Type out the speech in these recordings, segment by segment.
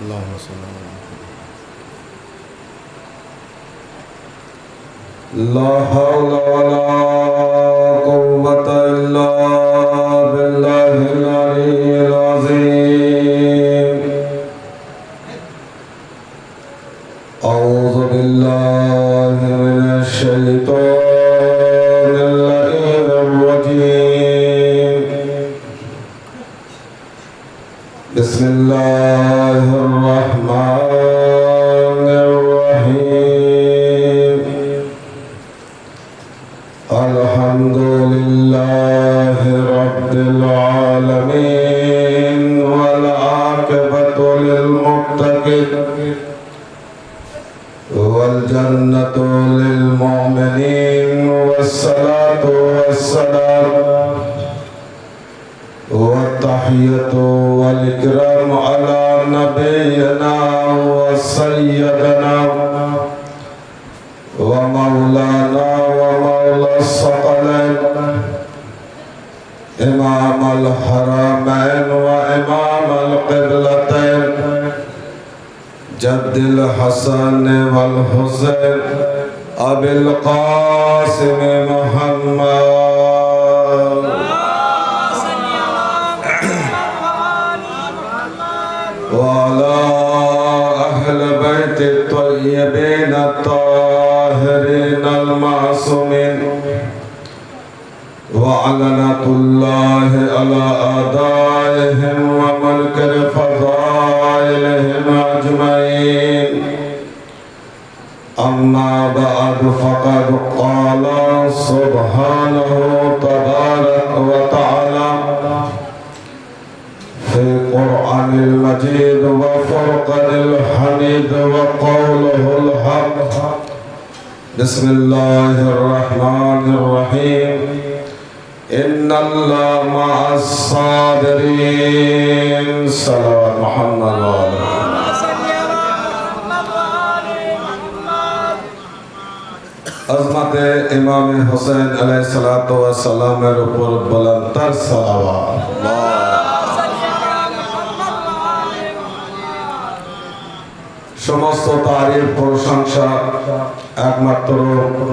اللهم صل على لا حول ولا والتحية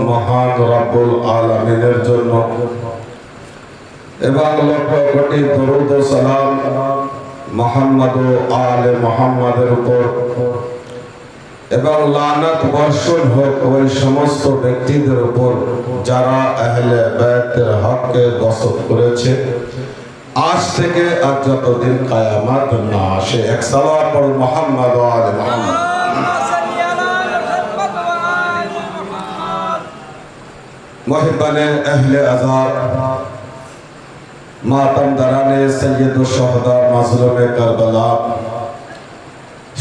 মহান রব্বুল আলমিনের জন্য। এবং লক্ষ কোটি দরুদ সালাম মোহাম্মদ ও আলে মোহাম্মদের উপর। এবং লানত বর্ষণ হোক ওই সমস্ত ব্যক্তিদের উপর যারা আহলে ব্যতের হককে গসব করেছে। আজ থেকে আর যতদিন কায়ামাত না আসে, এক সালাম পড়ুন মোহাম্মদ আলে মোহাম্মদ। মহিবানে আহলে আজাদ মাতাম দারানে সৈয়দ শহদা মাজলুমে কারবালা।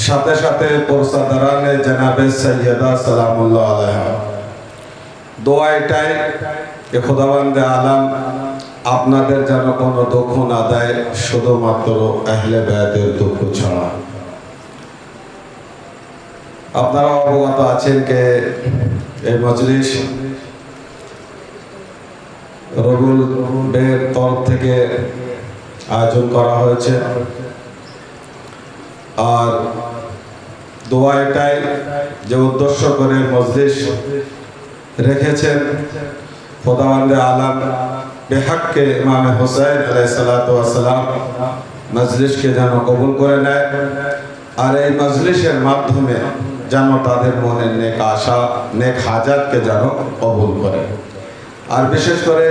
সাথে সাথে পোরসা দারানে জনাবে সৈয়দা সালামুল্লাহ আলাইহা। দোয়া এটাই যে খোদাবন্দে আলাম, আপনাদের যেন কোনো দুঃখ না দেয়, শুধুমাত্র আহলে বেয়াদের দুঃখ ছাড়া। আপনারা অবগত আছেন কে? এই মজলিস রবুল বের তরফ থেকে আয়োজন করা হয়েছে। আর দোয়া এটাই যে উদ্দেশ্য করে মজলিস রেখেছেন। খোদাওয়ান্দে আলম বেহাককে ইমামে হোসেন আলাইসালাম মজলিসকে যেন কবুল করে নেয় আর এই মজলিসের মাধ্যমে যেন তাদের মনের নেক আশা, নেক হাজাতকে যেন কবুল করে। আর বিশেষ করে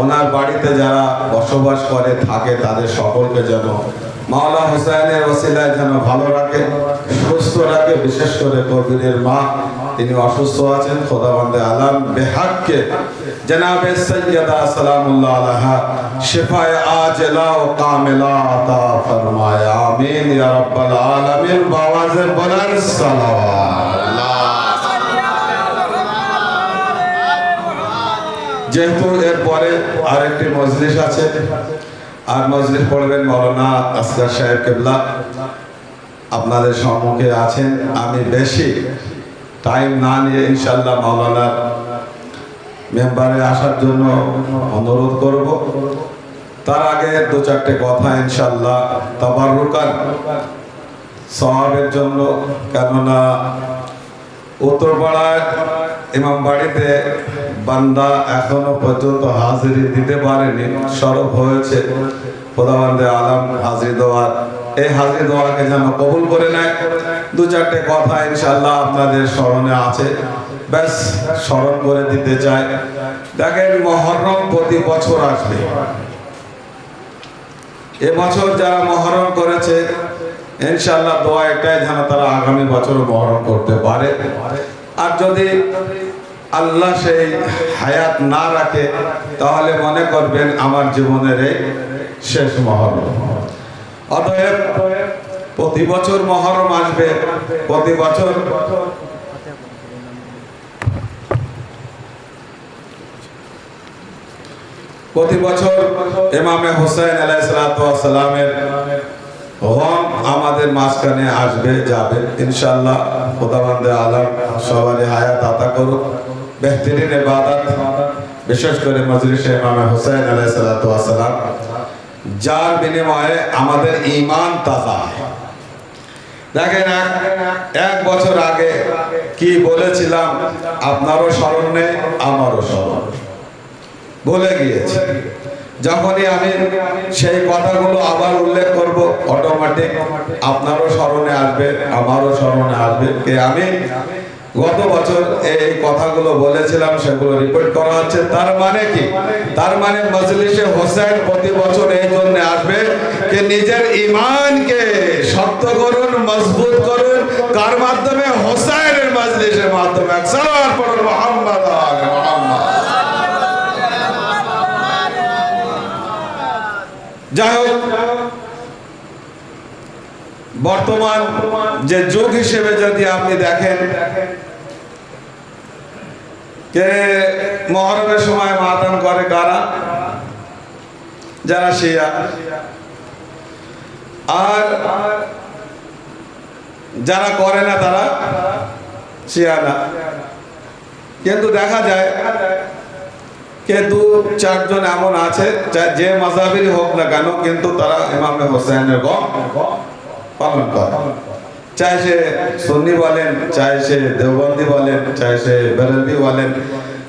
ওনার বাড়িতে যারা বসবাস করে, থাকে তাদের সকলকে যেন মাওলা হোসেনের ওসিলায় যেন ভালো রাখে, সুস্থ রাখে। বিশেষ করে কবিরের মা, তিনি অসুস্থ আছেন। খোদাবন্দে আলাম, বেহাককে। জনাবে সৈয়দা সালামুল্লাহ আলাহা, শিফায়ে আজলা ও কামিলা আতা ফরমায়, আমিন ইয়া রাব্বাল আলামিন। বাওয়াজে বলার সালাওয়াত। যেহেতু এরপরে আরেকটি মজলিস আছে। আর মজলিস পড়বেন মৌলানা আসগার সাহেব কেবলা। আপনাদের সম্মুখে আছেন। আমি বেশি টাইম না নিয়ে ইনশাল্লাহ মাওলানার মেম্বারে আসার জন্য অনুরোধ করব। তার আগে দু চারটে কথা ইনশাল্লাহ তাবারুকান সওয়াবের জন্য। কেননা উত্তরপাড়ায় ইমাম বাড়িতে বান্দা এখনও পর্যন্ত হাজিরি দিতে পারেনি, সরব হয়েছে। খোদাবান্দে আলম হাজির দেওয়ার এই হাজির দেওয়াকে যেন কবুল করে নেয়। দু চারটে কথা ইনশাল্লাহ আপনাদের স্মরণে আছে। ব্যাস, স্মরণ করে দিতে চাই। দেখেন মহরম প্রতি বছর আসবে। এবছর যারা মহরম করেছে ইনশাল্লাহ দোয়া এটাই যেন তারা আগামী বছর মহরম করতে পারে। আর যদি আল্লাহ সেই হায়াত না রাখে, তাহলে মনে করবেন আমার জীবনের এই শেষ মহরম। অতএব প্রতি বছর মহরম আসবে, প্রতি বছর। প্রতি বছর ইমামে হোসেন আলাইসালামের গম আমাদের মাঝখানে আসবে, যাবে। ইনশাল্লাহ খোদাবান্দে আলম সবারই হায়াত আতা করুক। বেহতরিন ইবাদত বিশেষ করে মজলিসে ইমামে হোসেন আলাইসালাম যার বিনিময়ে আমাদের ঈমান তাজা। দেখেন এক বছর আগে কি বলেছিলাম আপনারও স্মরণ নেই, আমারও স্মরণ। ভুলে গিয়েছি যখনই আমি সেই কথাগুলো আবার উল্লেখ করব অটোমেটিক আপনারও স্মরণে আসবে, আমারও স্মরণে আসবে কে আমি গত বছর এই কথাগুলো বলেছিলাম, সেগুলো রিপোর্ট করা হচ্ছে। তার মানে কি? তার মানে মজলিসে হোসেন প্রতি বছর এই জন্য আসবে যে নিজের ইমানকে শক্ত করুন, মজবুত করুন। কার মাধ্যমে হোসেনের মজলিসের মাধ্যমে। যাই হোক বর্তমান যে যুগ হিসেবে যদি আপনি দেখেন, কে মহরমের সময় মাতাম করে কারা? যারা শিয়া। আর যারা করে না তারা শিয়া না। কিন্তু দেখা যায়, কে দু চারজন এমন আছে, যে মাজাবেরই হোক না কেন, কিন্তু তারা ইমামে হোসেনের গম পালন করে। চাই সে সুন্নি বলেন, চাই সে দেওবন্দি বলেন, চাই সে বেরেলভি বলেন,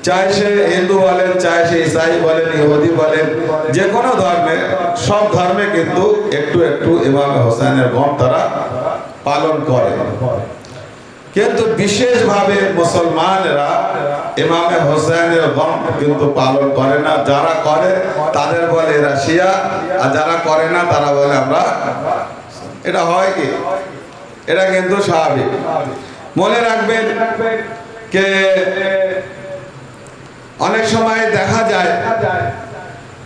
চাই সে হিন্দু বলেন, চাই সে ইসাই বলেন, ইহুদি বলেন যে কোনো ধর্মে, সব ধর্মে কিন্তু একটু একটু ইমামে হোসেনের গম তারা পালন করে। কিন্তু বিশেষভাবে মুসলমানেরা ইমামে হোসেনের গম কিন্তু পালন করে না। যারা করে, তাদের বলে এরা শিয়া, আর যারা করে না, তারা বলে আমরা এটা হয় কি? এটা কিন্তু স্বাভাবিক। মনে রাখবেন কে অনেক সময় দেখা যায়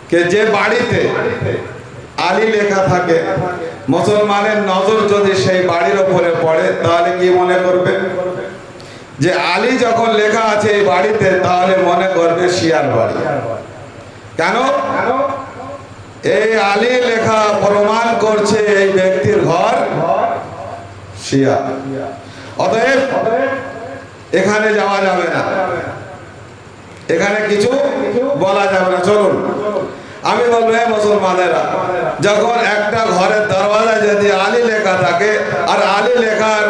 কে যে বাড়িতে আলী লেখা থাকে, মুসলমানের নজর যদি সেই বাড়ির ওপরে পড়ে, তাহলে কি মনে করবে? যে আলী যখন লেখা আছে এই বাড়িতে, তাহলে মনে করবে শিয়ার বাড়ি। কেন? এই আলী লেখা প্রমাণ করছে এই ব্যক্তির ঘর শিয়া। অতএব এখানে যাওয়া যাবে না। এখানে কিছু বলা যাবে না। চলুন। আমি বলব, হে মুসলমানেরা, যখন একটা ঘরের দরওয়াজায় যদি আলী লেখা থাকে, আর আলী লেখার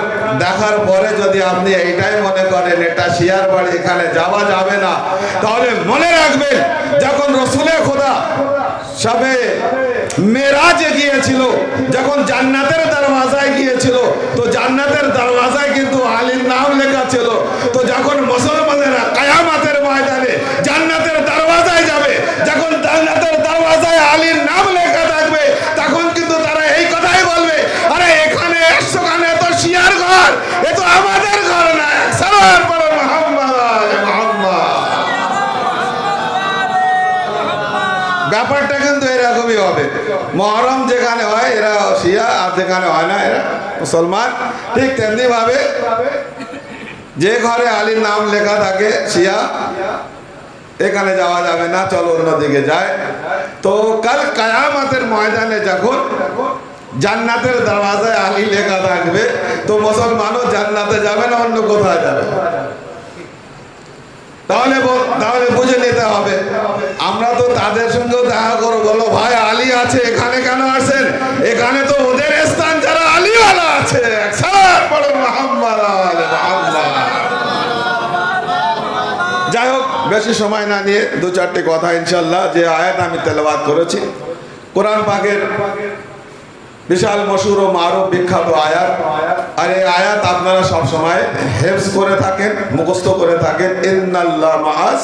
দেখার পরে যদি আপনি এইটাই মনে করেন, এটা শিয়ার বাড়ি, এখানে যাওয়া যাবে না, তাহলে মনে রাখবেন, যখন রসুলে খোদা সবে মেরাজে গিয়েছিল, যখন জান্নাতের দরওয়াজায় গিয়েছিল, তো জান্নাতের দরওয়াজায় কিন্তু আলীর নাম লেখা ছিল। তো যখন মুসলমানেরা কায়ামাতের ময়দানে জান্নাতের দরওয়াজায় যাবে, যখন জান্নাতের দরওয়াজায় আলীর নাম লেখা থাকবে, তখন কিন্তু তারা এই কথাই বলবে, আরে এখানে একশো খানে তো শিয়ার ঘর, এ তো আমাদের ঘর না সালাম কিন্তু হবে। মহরম যেখানে হয়, এরা শিয়া, আর যেখানে হয় না, এরা মুসলমান। ঠিক তেমনি ভাবে যে ঘরে আলীর নাম লেখা থাকে, শিয়া, এখানে যাওয়া যাবে না, চলো অন্যদিকে যায়। তো কাল কায়ামাতের ময়দানে যখন জান্নাতের দরওয়াজায় আলী লেখা থাকবে, তো মুসলমানও জান্নাতে যাবে না, অন্য কোথায় যাবে তাহলে তাহলে বুঝে নিতে হবে। আমরা তো তাদের সঙ্গেও দেখা করো বলো, ভাই, আলী আছে, এখানে কেন আসেন? এখানে তো ওদের স্থান যারা আলী আছে যাই হোক, বেশি সময় না নিয়ে দু চারটি কথা, ইনশাল্লাহ, যে আয়াত আমি তেলবাদ করেছি। কোরআন পাকের বিশাল মশুর ও মারব বিখ্যাত আয়াত। আর এই আয়াত আপনারা সব সময় হেফজ করে থাকেন, মুখস্থ করে থাকেন। ইন্নাল্লাহ মাস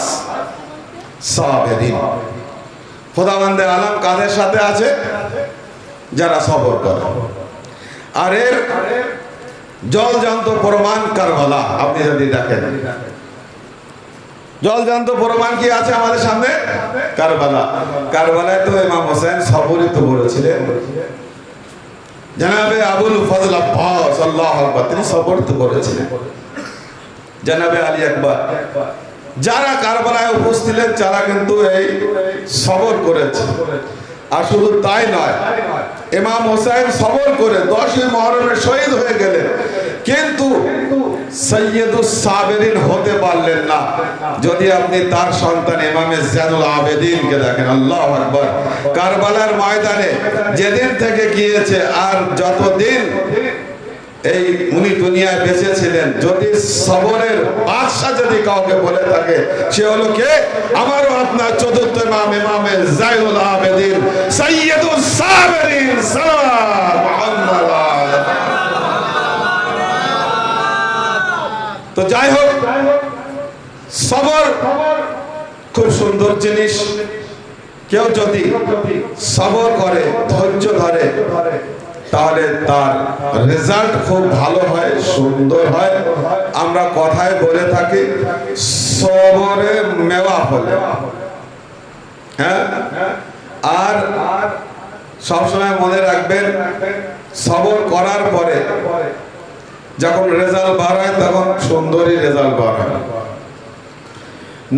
সাবেরিন খোদাবন্দে আলম কাদের সাথে আছে? যারা সবর করে। আর এর জলজান্ত প্রমাণ কারবালা, আপনি যদি দেখেন। জলজান্ত প্রমাণ কি আছে আমাদের সামনে? কারবালা। কারবালায় তো ইমাম হোসেন সবরই তো করেছিলেন জানাবে আবুল ফজল আব্বাস, আল্লাহ আকবার, তিনি সবর তো করেছিলেন। জানাবে আলী আকবর। যারা কারবালায় উপস্থিত ছিলেন তারা কিন্তু এই সবর করেছে। আর শুধু তাই নয়, ইমাম হোসেন সবর করে দশই মহরমে শহীদ হয়ে গেলেন। কিন্তু সৈয়দুস সাবেরিন হতে পারলেন না। যদি আপনি তার সন্তান ইমামে আবেদিনকে দেখেন, আল্লাহ আকবর। কারবালার ময়দানে যেদিন থেকে গিয়েছে আর যতদিন এই উনি দুনিয়ায় বেঁচে ছিলেন যদি সবরের বাদশা যদি কাউকে বলে থাকে, সে হলো কে? আমারও আপনার চতুর্থ ইমাম, ইমামে জাইনুল আবেদিন। সৈয়দুল সাবেরিন সালাম মুহাম্মদ যাই হোক, সবর খুব সুন্দর জিনিস। কেউ যদি সবর করে, ধৈর্য ধরে, তাহলে তার রেজাল্ট খুব ভালো হয়, সুন্দর হয়। আমরা কথায় বলে থাকি, সবরে মেওয়া ফলে হ্যাঁ? আর সবসময় মনে রাখবেন, সবর করার পরে যখন রেজাল্ট বার হয়, তখন সুন্দরই রেজাল্ট বার হয়।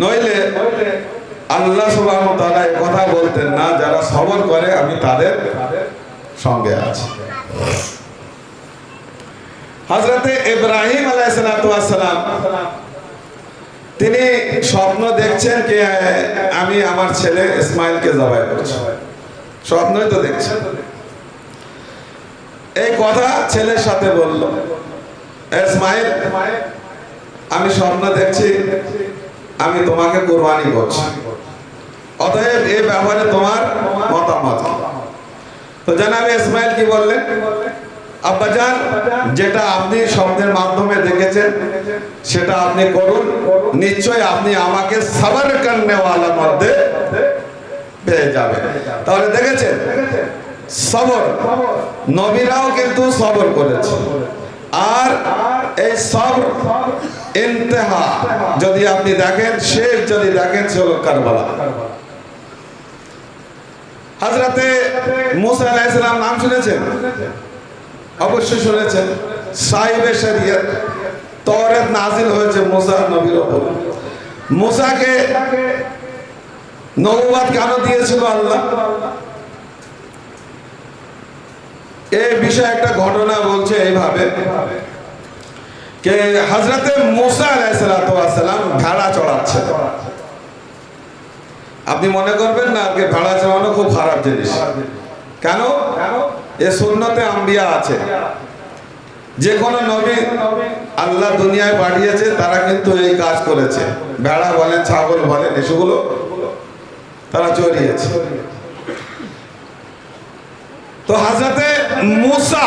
নইলে আল্লাহ সুবাহ কথা বলতেন না, যারা সবর করে, আমি তাদের সঙ্গে আছি। হজরতে ইব্রাহিম আলাইসালাম তিনি স্বপ্ন দেখছেন যে আমি আমার ছেলে ইসমাইলকে জবাই করছি। স্বপ্নই তো দেখছেন এই কথা ছেলের সাথে বলল। ইসমাইল আমি স্বপ্ন দেখছি আমি তোমাকে কোরবানি করছি। অতএব এই ব্যাপারে তোমার মতামত? তো জানাবে ইসমাইল কি বললেন আব্বাজান যেটা আপনি স্বপ্নের মাধ্যমে দেখেছেন সেটা আপনি করুন। নিশ্চয় আপনি আমাকে সাবার কান্নেওয়ালার মধ্যে পেয়ে যাবেন। তাহলে দেখেছেন? সবর। নবীরাও কিন্তু সবর করেছে। আর এই সব ইন্তেহা। যদি আপনি দেখেন, শেষ যদি দেখেন, সে কারবালা। হাজরাতে মুসা আলাইহিসসালাম নাম শুনেছেন? অবশ্যই শুনেছেন। সাহিবে শরিয়ত। তওরাত নাজিল হয়েছে মুসা নবীর উপর মুসাকে নবুয়াত কেন দিয়েছিল আল্লাহ? এই বিষয়ে একটা ঘটনা বলছে এইভাবে কে হজরতে মুসা আলাইসালাম ভেড়া চড়াচ্ছে। আপনি মনে করবেন না যে ভেড়া চড়ানো খুব খারাপ জিনিস। কেন? এ সুন্নতে আম্বিয়া আছে। যে কোনো নবী আল্লাহ দুনিয়ায় পাঠিয়েছে, তারা কিন্তু এই কাজ করেছে। ভেড়া বলেন, ছাগল বলেন, এসবগুলো তারা চড়িয়েছে। তো হাজরতে মুসা।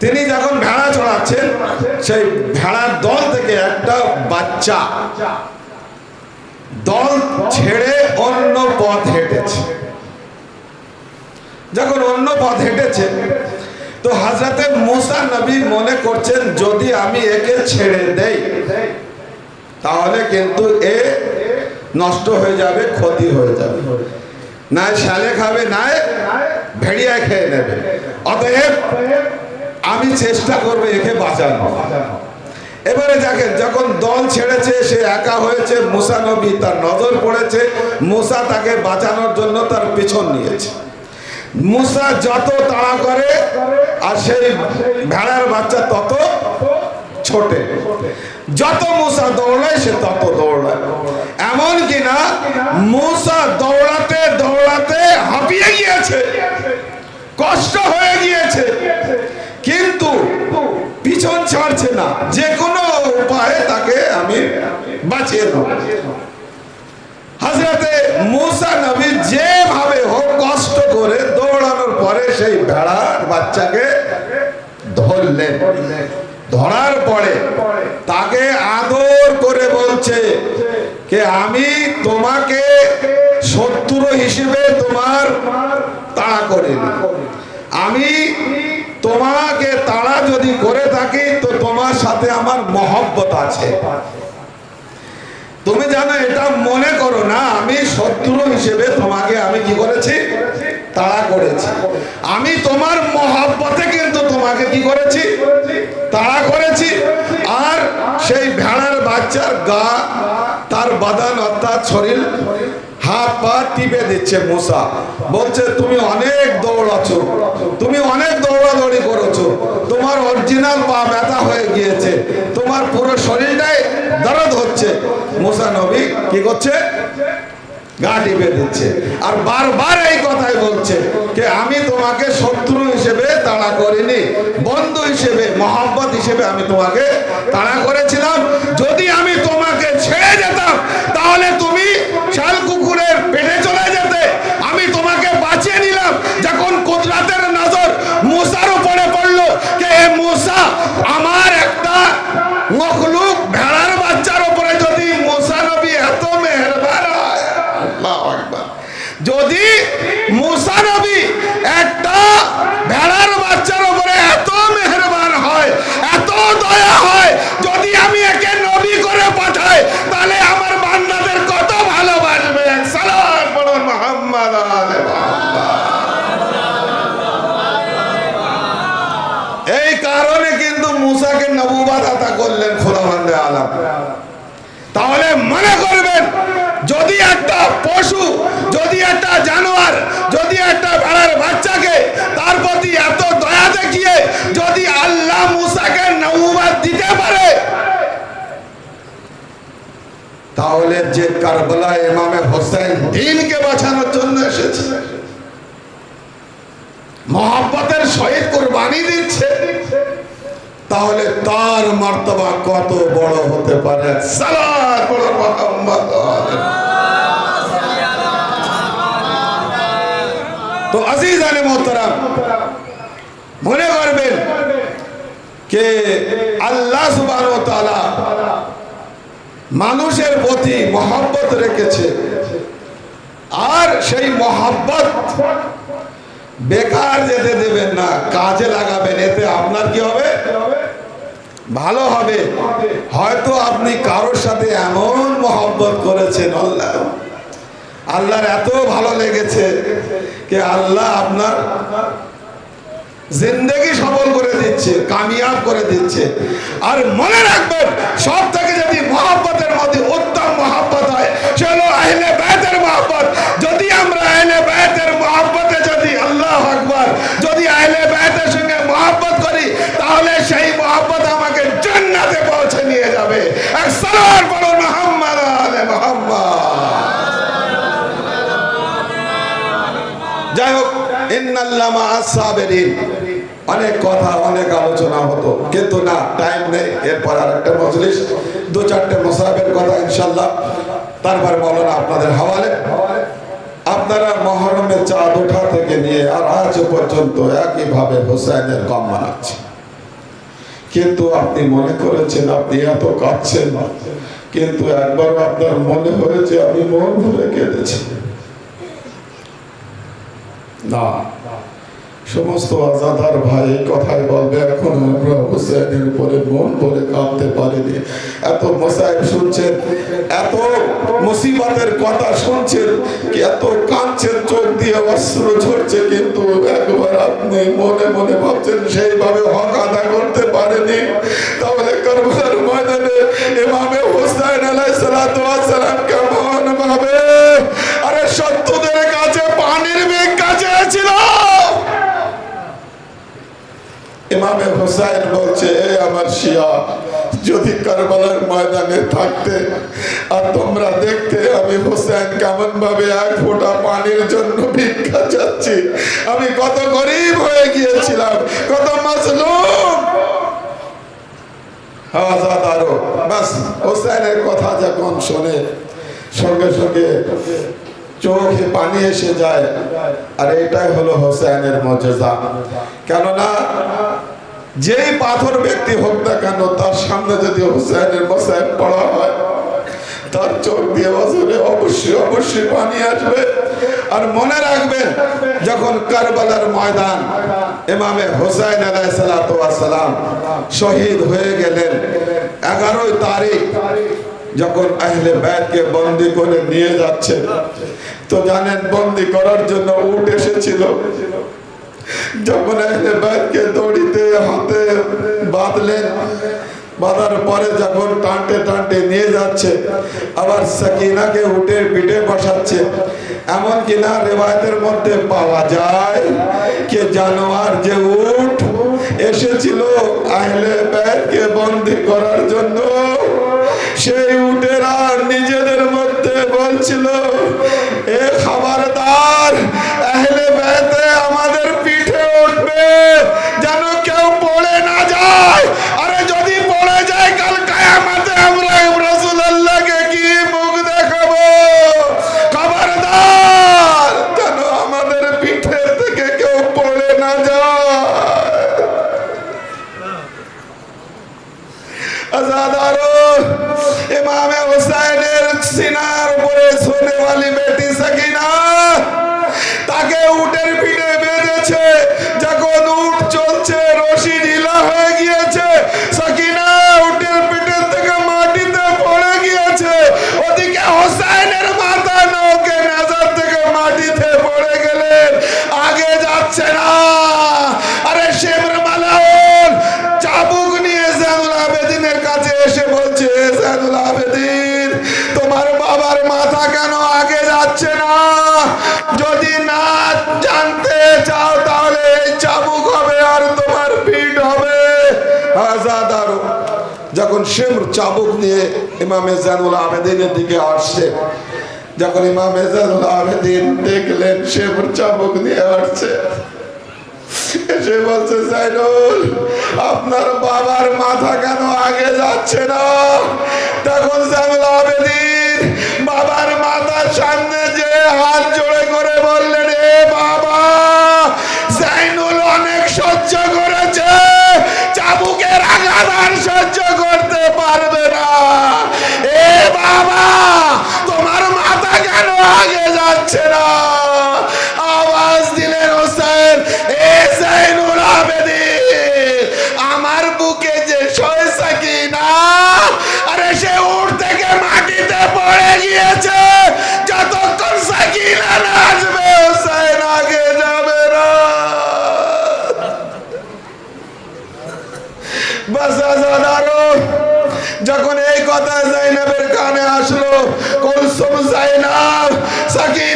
তিনি যখন ভেড়া চড়াচ্ছেন, সেই ভেড়ার দল থেকে একটা বাচ্চা। দল ছেড়ে অন্য পথ হেঁটেছে। যখন অন্য পথ হেঁটেছে, তো হাজরাতে মুসা নবী মনে করছেন, যদি আমি একে ছেড়ে দেই, তাহলে কিন্তু এ নষ্ট হয়ে যাবে, ক্ষতি হয়ে যাবে। না শালে খাবে না ভেড়িয়া খেয়ে নেবে। অতএব আমি চেষ্টা করব একে বাঁচানো এবারে দেখেন, যখন দল ছেড়েছে, সে একা হয়েছে, মুসা নবী তার নজর পড়েছে, মুসা তাকে বাঁচানোর জন্য তার পিছন নিয়েছে। মুসা যত তাড়া করে, আর সেই ভেড়ার বাচ্চা তত ছোটে। যত মুসা দৌড়ায়, সে তত দৌড়ায়। এমন কি না মুসা দৌড়াতে দৌড়াতে হাঁপিয়ে গিয়েছে। কষ্ট হয়ে গিয়েছে। কিন্তু পিছন ছাড়ছে না। যে কোনো উপায়ে তাকে আমি বাঁচিয়ে দাও হাজরাতে মুসা নবী যেভাবে হোক কষ্ট করে দৌড়ানোর পরে সেই ভেড়ার বাচ্চাকে ধরলেন। ধরার পরে তাকে আদর করে বলছে যে আমি তোমাকে শত্রু হিসেবে তোমার তাড়া করিনি আমি তোমাকে তাড়া যদি করে থাকি, তো তোমার সাথে আমার মহব্বত আছে। তুমি জানো, এটা মনে করো না, আমি শত্রু হিসেবে তোমাকে আমি কি করেছি তাড়া করেছি। আমি তোমার মহব্বতে কিন্তু তোমাকে কি করেছি? তাড়া করেছি। আর সেই ভেড়ার বাচ্চার গা, তার বাদান অর্থাৎ শরীর, হাত পা টিপে দিচ্ছে মশা বলছে, তুমি অনেক দৌড়াছো তুমি অনেক দৌড়াদৌড়ি করেছ। তোমার অরিজিনাল পা ব্যথা হয়ে গিয়েছে। তোমার পুরো শরীরটাই দরদ হচ্ছে। মুসা নবী কি করছে? গা টিপে দিচ্ছে। আর বারবার এই কথাই বলছে যে আমি তোমাকে শত্রু হিসেবে তাড়া করিনি, বন্ধু হিসেবে, মহব্বত হিসেবে আমি তোমাকে তাড়া করেছিলাম। যদি আমি তোমাকে ছেড়ে যেতাম, তাহলে তুমি শাল কুকুরের পেটে চলে যেতে। আমি তোমাকে বাঁচিয়ে নিলাম। যখন কুদরাতের নজর মুসার উপরে পড়ল যে এ মুসা আমার একটা মখলুক ভেড়ার বাচ্চার উপরে যদি মুসা নবী এত মেহরবান হয় যদি মুসা নবী একটা ভেড়ার বাচ্চার উপরে এত মেহরবান হয়, এত দয়া হয়, যদি আমি একে নবী করে পাঠাই, তাহলে আমার বান্দাদের কত ভালোবাসবে? এই কারণে কিন্তু মুসাকে নবুবাদ করলেন খোদাবন্দে আলাম। তাহলে মনে পশু, যদি একটা জানোয়ার, যদি একটা ভেড়ার বাচ্চাকে তার প্রতি এত দয়া দেখিয়ে যদি আল্লাহ মুসাকে নবুবাদ দিতে পারে, তাহলে যে কারবালা ইমামে হোসেন দিনকে বাঁচানোর জন্য এসেছে, মহাব্বতের সহিত কোরবানি দিচ্ছে, তাহলে তার মর্তবা কত বড় হতে পারে? বড় মোহাম্মদ। তো আজিজ আলী মোহতারাম, মনে করবেন কে আল্লাহ সুবাহ মানুষের প্রতি মহব্বত রেখেছে। আর সেই মহাব্বত বেকার যেতে দেবেন না, কাজে লাগাবেন, এতে আপনার কি হবে? ভালো হবে। হয়তো আপনি কারোর সাথে এমন মহব্বত করেছেন, আল্লাহ। আল্লাহর এত ভালো লেগেছে যে আল্লাহ আপনার জিন্দগি সফল করে দিচ্ছে, কামিয়াব করে দিচ্ছে। আর মনে রাখবেন, সব থেকে যদি মহাব্বতের মধ্যে উত্তম মহাব্বত হয় হলো আহলে বায়াতের মহাব্বত। যদি আমরা আহলে বায়াতের মহাব্বতে যদি আল্লাহ আকবার, যদি আহলে বায়াতের সঙ্গে মহাব্বত করি, তাহলে সেই মহাব্বত আমাকে জান্নাতে পৌঁছে নিয়ে যাবে। এক সালার বড় মোহাম্মদ মোহাম্মদ। যাই হোক অনেক কথা, অনেক আলোচনা হতো, কিন্তু না টাইম নেই। এরপর আর একটা মজলিস, দু চারটে মোসাহেবের কথা, ইনশাল্লাহ। তারপর বলো না আপনাদের হাওয়ালে। আপনারা মহরমের চাঁদ ওঠা থেকে নিয়ে আর আজ পর্যন্ত একইভাবে হোসেনের কম মানাচ্ছে। কিন্তু আপনি মনে করেছেন, আপনি এত কাঁদছেন কিন্তু একবার আপনার মনে হয়েছে, আমি মন ভরে কেঁদেছি। না। সমস্ত আজাদার ভাই কথাই বলবে, এখন আমরা হোসেনের উপরে মন ভরে কাঁদতে পারিনি। এত মোসাইব শুনছেন, এত মুসিবতের কথা শুনছেন, এত কাঁদছেন, চোখ দিয়ে অস্ত্র ঝরছে, কিন্তু একবার আপনি মনে মনে ভাবছেন, সেইভাবে হক আদা করতে পারেনি। তাহলে কারবালার ময়দানে আলাইহিস সালাতু ওয়াস সালাম কেমন ভাবে আরে পানির চেয়েছিল ইমামে বলছে, এ আমার শিয়া, যদি কারবালার ময়দানে থাকতে, আর তোমরা দেখতে, আমি কেমন ভাবে এক ফোঁটা পানির জন্য ভিক্ষা আমি কত গরিব হয়ে গিয়েছিলাম, কত মাসলুম আজাদ আরও বাস কথা যখন শোনে, সঙ্গে সঙ্গে চোখে পানি এসে যায়। আর এটাই হলো হোসেনের মজেজা। কেননা, যেই পাথর ব্যক্তি হোক না কেন, তার সামনে যদি হোসেনের মোসাইন পড়া হয়, তার চোখ দিয়ে বছরে অবশ্যই অবশ্যই পানি আসবে। আর মনে রাখবেন যখন কারবালার ময়দান ইমামে হোসাইন আলাইসালাম শহীদ হয়ে গেলেন, এগারোই তারিখ যখন আহলে ব্যাগকে বন্দি করে নিয়ে যাচ্ছে, তো জানেন বন্দি করার জন্য উঠ এসেছিল। যখন আহলে বাইতকে দড়িতে, হাতে বাঁধলেন, বাঁধার পরে যখন টানতে টানতে নিয়ে যাচ্ছে, আবার সাকিনাকে উঠে পিঠে বসাচ্ছে এমন কিনা রেবায়তের মধ্যে পাওয়া যায় কে জানোয়ার যে উঠ এসেছিল আহলে বাইতকে বন্দি করার জন্য। সেই উটেরা নিজেদের মধ্যে বলছিল, এ খাবারদার এহলে বেতে আমাদের পিঠে উঠবে, যেন কেউ পড়ে না যায়। যখন চাবুক নিয়ে ইমামে জানুল আবেদিনের দিকে আসছে। যখন ইমাম জানুল আবেদিন দেখলেন শেমর চাবুক নিয়ে আসছে, এসে বলছে, জাইনুল, আপনার বাবার মাথা কেন আগে যাচ্ছে না? তখন জানুল আবেদিন বাবার মাথার সামনে যে হাত জোড়ে করে বললেন, এ বাবা, জাইনুল অনেক সহ্য করেছে, চাবুকের আঘাত আর সহ্য করতে বাবা, তোমার মাথা কেন আগে যাচ্ছে না? আওয়াজ দিলেন হোসেন, এ জাইনুল আবেদিন, আমার বুকে যে সয় সাকিনা আরে সে উঠ থেকে মাটিতে পড়ে গিয়েছে, যতক্ষণ সাকিনা না আসবে হোসেন, আগে যাবে না। বাসাজাদারো যখন এই কথা জাইনাবের কানে আসলো। কুলসুম জাইনাব? সাকিনাকে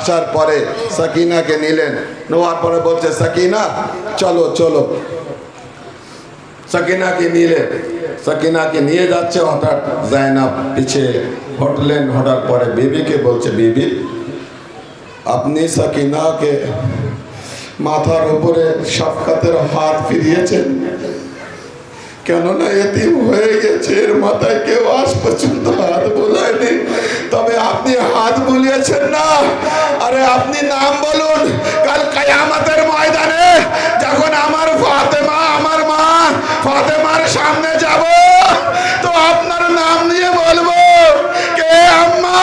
আসার পরে সাকিনাকে নিলেন। নেওয়ার পরে বলছে, সাকিনা, চলো চলো। সাকিনাকে নিলেন সাকিনাকে নিয়ে যাচ্ছে হঠাৎ জাইনাব পিছে। হটলেন, হঠাৎ পরে বিবিকে বলছে, বিবি, আপনি সাকিনাকে মাথার উপরে সাফকাতের হাত ফিরিয়েছেন? কেননা এতিম হয়ে গেছে, এর মাথায় কেউ আজ পর্যন্ত হাত বোলায়নি। তবে আপনি হাত বুলিয়েছেন না। আরে আপনি নাম বলুন, কাল কায়ামাতের ময়দানে যখন আমার ফাতেমা, আমার মা ফাতেমার সামনে যাব, তো আপনার নাম নিয়ে বলব, কে আম্মা?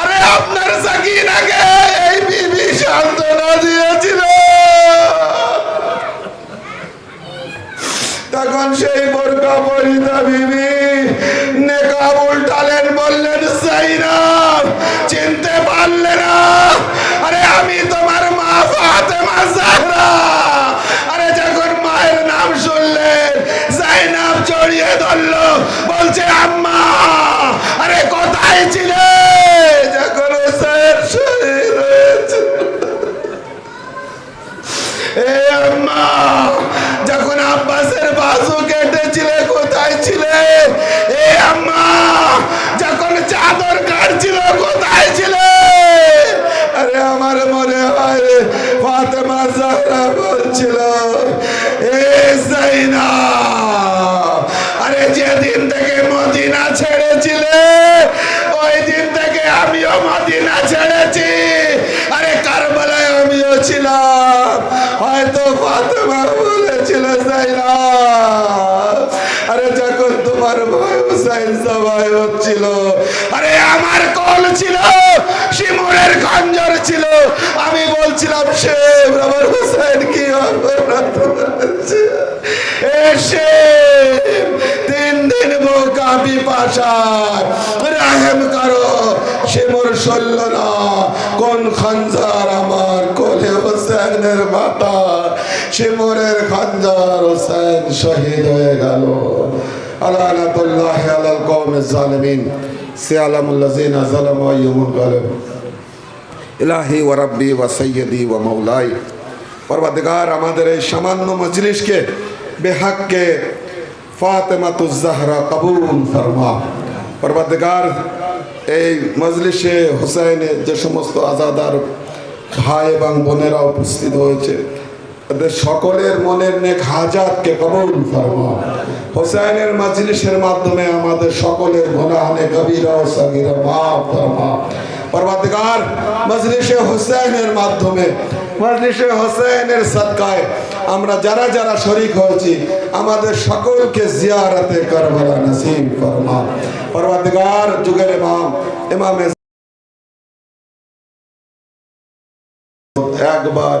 আরে আপনার সাকিনাকে এই বিবি সান্ত্বনা দিয়েছিল। তখন সেই বোরকা পরিতা বিবি নেকাব উল্টালেন বললেন না। চিনতে পারলে না। আরে আমি তোমার মা ফাতেমা জাহরা। আরে যখন মায়ের নাম শুনলেন, জাইনাব জড়িয়ে ধরলো, বলছে, আম্মা, আরে কোথায় ছিলে ফাতেমা জাহরা বলছিল, এ জাইনা, আরে যেদিন থেকে মদিনা ছেড়েছিলে ওই দিন থেকে আমিও মদিনা ছেড়েছি। আরে কারবালায় আমিও ছিলাম, হয়তো ফাতেমা বলেছিল, জাইনা, আরে যখন তোমার ভাই হুসাইন সবাই হচ্ছিল। আরে, আমার কল ছিল, শিমুরের খঞ্জর ছিল। আমি বলছিলাম সে আমার হুসাইন, কি এসে তিন দিন রাহেম করো, শিমুর না কোন খঞ্জার আমার কোলে হোসেনের মাথা শিমুরের খঞ্জার হোসেন শহীদ হয়ে গেল। আলানাতুল্লাহ আলাল কওমিজ জালিমিন। সিয়ালামুল্লাযিনা যালামু আইয়ুমুল ইলাহি ওয়া রাব্বি ওয়া সাইয়্যিদি ওয়া মাওলাই। আমাদের এই সামান্য মজলিসকে বেহাক্কে ফাতেমাতুজ জাহরা কবুল ফরমা। পরবর্তীকার, এই মজলিসে হুসাইনে যে সমস্ত আজাদার ভাই এবং বোনেরা উপস্থিত হয়েছে সকলের মনের নেক হাজাতকে কবুল ফরমা। হোসাইনের মাধ্যমে আমাদের সকলের সগীরা মাফ ফরমা। মজলিসে হোসেনের মাধ্যমে, মজলিসে হোসেনের সদকায় আমরা যারা যারা শরিক হয়েছি, আমাদের সকলকে জিয়ারতে করবালা নসিব ফরমা। যুগের ইমাম, ইমামে একবার